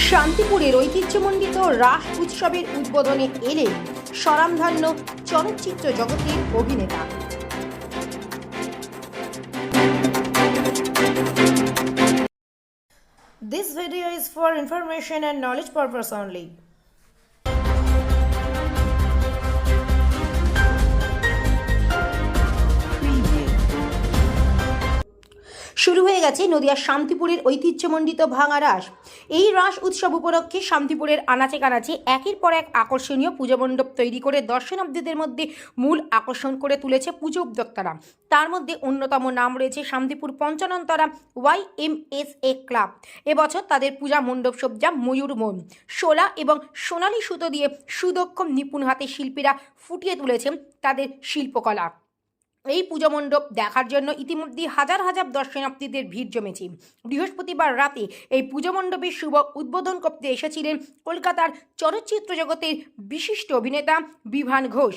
শান্তিপুরের ঐতিহ্যমণ্ডিত রাস উৎসবের উদ্বোধনে এলে সরামধান্য চলচ্চিত্র জগতের অভিনেতা This video is for information and knowledge purpose only. শুরু হয়ে গেছে নদিয়ার শান্তিপুরের ঐতিহ্যমণ্ডিত ভাঙা রাস। এই রাস উৎসব উপলক্ষে শান্তিপুরের আনাচে কানাচে একের পর এক আকর্ষণীয় পুজো মণ্ডপ তৈরি করে দর্শনার্থীদের মধ্যে মূল আকর্ষণ করে তুলেছে পুজো উদ্যোক্তারা তার মধ্যে অন্যতম নাম রয়েছে Shantipur পঞ্চানন্তরা Y M S A club. এবছর তাদের পূজা মণ্ডপ সবজা ময়ূর মন শোলা এবং সোনালী সুতো দিয়ে সুদক্ষ নিপুণ হাতে শিল্পীরা ফুটিয়ে তুলেছেন তাদের শিল্পকলা। এই পুজো মণ্ডপ দেখার জন্য ইতিমধ্যে হাজার হাজার দর্শনার্থীদের ভিড় জমেছে। বৃহস্পতিবার রাতে এই পুজো মণ্ডপের শুভ উদ্বোধন করতে এসেছিলেন কলকাতার চলচ্চিত্র জগতের বিশিষ্ট অভিনেতা বিভান ঘোষ।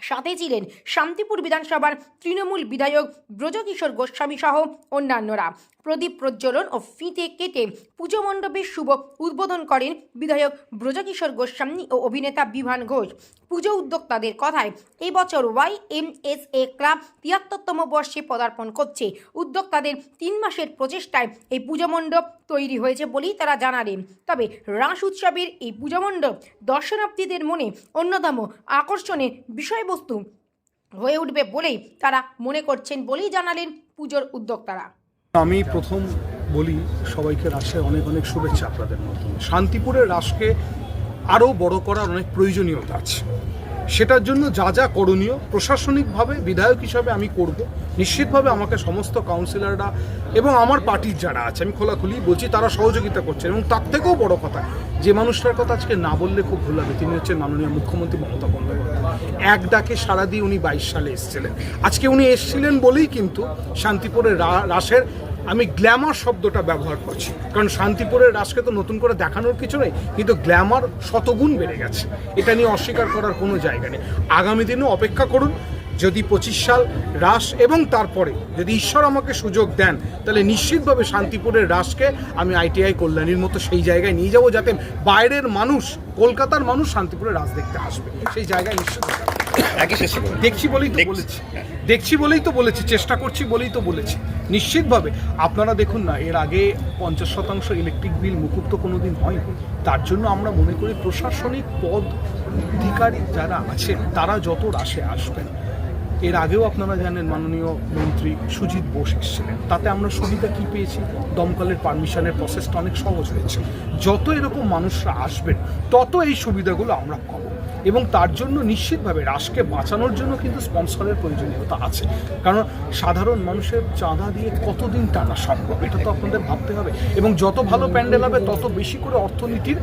সাথে ছিলেন শান্তিপুর বিধানসভার তৃণমূল বিধায়ক ব্রজকিশোর গোস্বামী সহ অন্যান্যরা। প্রদীপ প্রজ্বলন ও ফিতে কেটে পুজো মণ্ডপের শুভ উদ্বোধন করেন বিধায়ক ব্রজকিশোর গোস্বামী ও অভিনেতা বিভান ঘোষ। পুজো উদ্যোক্তাদের কথায়, এবছর Y M S A club তিয়াত্তরতম বর্ষে পদার্পণ করছে। উদ্যোক্তাদের তিন মাসের প্রচেষ্টায় এই পুজো মণ্ডপ তৈরি হয়েছে বলেই তারা জানালেন। তবে রাস উৎসবের এই পুজো মণ্ডপ দর্শনার্থীদের মনে অন্যতম আকর্ষণের বিষয়বস্তু হয়ে উঠবে বলেই তারা মনে করছেন বলেই জানালেন পুজোর উদ্যোক্তারা। আমি প্রথম বলি সবাইকে রাসে অনেক অনেক শুভেচ্ছা আপনাদের মাধ্যমে। শান্তিপুরের রাসকে আরও বড় করার অনেক প্রয়োজনীয়তা আছে। সেটার জন্য যা যা করণীয় প্রশাসনিকভাবে বিধায়ক হিসাবে আমি করব। নিশ্চিতভাবে আমাকে সমস্ত কাউন্সিলররা এবং আমার পার্টির যারা আছে, আমি খোলাখুলি বলছি, তারা সহযোগিতা করছেন এবং তার থেকেও বড় কথা, যে মানুষটার কথা আজকে না বললে খুব ভুল হবে। তিনি হচ্ছেন মাননীয় মুখ্যমন্ত্রী মমতা বন্দ্যোপাধ্যায়। এক ডাকে সারা দিয়ে উনি বাইশ সালে এসেছিলেন। আজকে উনি এসেছিলেন বলেই কিন্তু শান্তিপুরের রাসের আমি গ্ল্যামার শব্দটা ব্যবহার করছি। কারণ শান্তিপুরের রাসকে তো নতুন করে দেখানোর কিছু নেই, কিন্তু গ্ল্যামার শতগুণ বেড়ে গেছে। এটা নিয়ে অস্বীকার করার কোনো জায়গা নেই। আগামী দিনেও অপেক্ষা করুন, যদি পঁচিশ সাল রাস এবং তারপরে যদি ঈশ্বর আমাকে সুযোগ দেন, তাহলে নিশ্চিতভাবে শান্তিপুরের রাসকে আমি আইটিআই কল্যাণীর মতো সেই জায়গায় নিয়ে যাব যাতে বাইরের মানুষ, কলকাতার মানুষ শান্তিপুরের রাস দেখতে আসবে। সেই জায়গায় নিশ্চিত দেখছি বলেই তো বলেছি। দেখছি বলেই তো বলেছি চেষ্টা করছি বলেই তো বলেছি। নিশ্চিতভাবে আপনারা দেখুন না এর আগে পঞ্চাশ শতাংশ ইলেকট্রিক বিল মুকুব তো কোনোদিন হয়নি। তার জন্য আমরা মনে করি প্রশাসনিক পদ অধিকারী যারা আছেন তারা যত রাশে আসবেন। এর আগেও আপনারা জানেন মাননীয় মন্ত্রী সুজিত বোস এসেছিলেন। তাতে আমরা সুবিধা কি পেয়েছি? দমকলের পারমিশনের প্রসেসটা অনেক সহজ হয়েছে। যত এরকম মানুষরা আসবেন তত এই সুবিধাগুলো আমরা পাবো। এবং তার জন্য নিশ্চিতভাবে রাসকে বাঁচানোর জন্য কিন্তু স্পন্সরের প্রয়োজনীয়তা আছে। কারণ সাধারণ মানুষের চাঁদা দিয়ে কতদিন টানা সম্ভব? এটা তো আপনাদের ভাবতে হবে। এবং যত ভালো প্যান্ডেল হবে, তত বেশি করে অর্থনীতির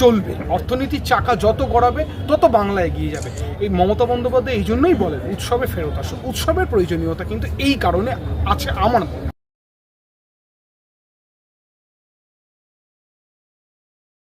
চলবে। অর্থনীতির চাকা যত গড়াবে, তত বাংলা এগিয়ে যাবে। এই মমতা বন্দ্যোপাধ্যায় এই জন্যই বলেন, উৎসবে ফেরত আসো উৎসবের প্রয়োজনীয়তা কিন্তু এই কারণে আছে আমার মনে।